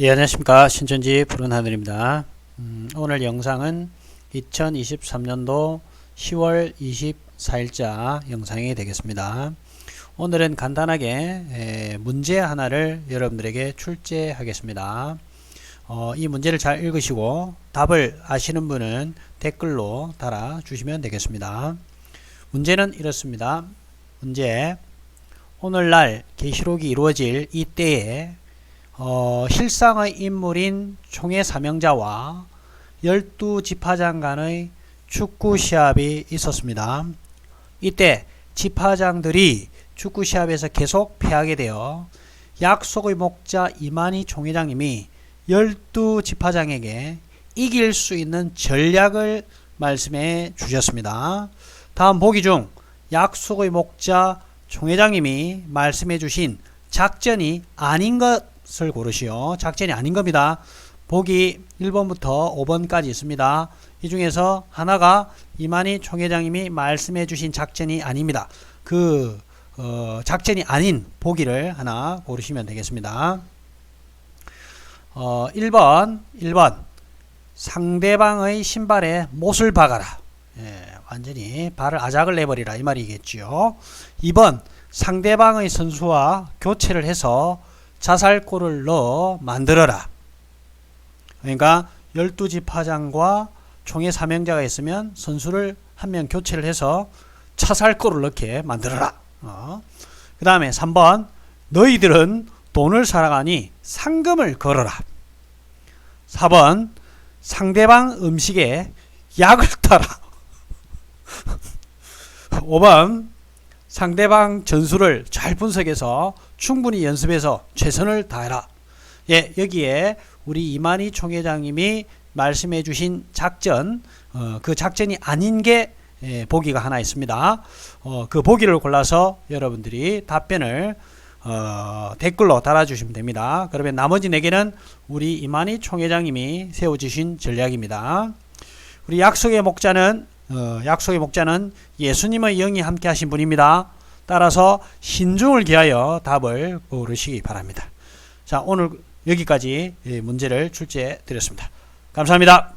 예, 안녕하십니까. 신천지 푸른 하늘입니다. 음, 오늘 영상은 2023년도 10월 24일자 영상이 되겠습니다. 오늘은 간단하게 에, 문제 하나를 여러분들에게 출제하겠습니다. 어, 이 문제를 잘 읽으시고 답을 아시는 분은 댓글로 달아주시면 되겠습니다. 문제는 이렇습니다. 문제 오늘날 계시록이 이루어질 이때에 어, 실상의 인물인 총회 사명자와 열두 지파장 간의 축구 시합이 있었습니다. 이때 지파장들이 축구 시합에서 계속 패하게 되어 약속의 목자 이만희 총회장님이 열두 지파장에게 이길 수 있는 전략을 말씀해 주셨습니다. 다음 보기 중 약속의 목자 총회장님이 말씀해 주신 작전이 아닌 것 을 고르시오. 작전이 아닌 겁니다. 보기 1번부터 5번까지 있습니다. 이 중에서 하나가 이만희 총회장님이 말씀해 주신 작전이 아닙니다. 그 어, 작전이 아닌 보기를 하나 고르시면 되겠습니다. 어, 1번 1번 상대방의 신발에 못을 박아라. 예, 완전히 발을 아작을 내버리라 이 말이겠지요. 2번 상대방의 선수와 교체를 해서 자살골을 넣어 만들어라. 그러니까 12지파장과 총회 사명자가 있으면 선수를 한 명 교체를 해서 차살골을 넣게 만들어라. 어. 그 다음에 3번 너희들은 돈을 사랑하니 상금을 걸어라. 4번 상대방 음식에 약을 타라. 5번 상대방 전술을 잘 분석해서 충분히 연습해서 최선을 다해라. 예, 여기에 우리 이만희 총회장님이 말씀해 주신 작전, 어, 그 작전이 아닌 게 예, 보기가 하나 있습니다. 어, 그 보기를 골라서 여러분들이 답변을 어, 댓글로 달아주시면 됩니다. 그러면 나머지 네 개는 우리 이만희 총회장님이 세워주신 전략입니다. 우리 약속의 목자는 어, 약속의 목자는 예수님의 영이 함께 하신 분입니다. 따라서 신중을 기하여 답을 고르시기 바랍니다. 자, 오늘 여기까지 예, 문제를 출제해 드렸습니다. 감사합니다.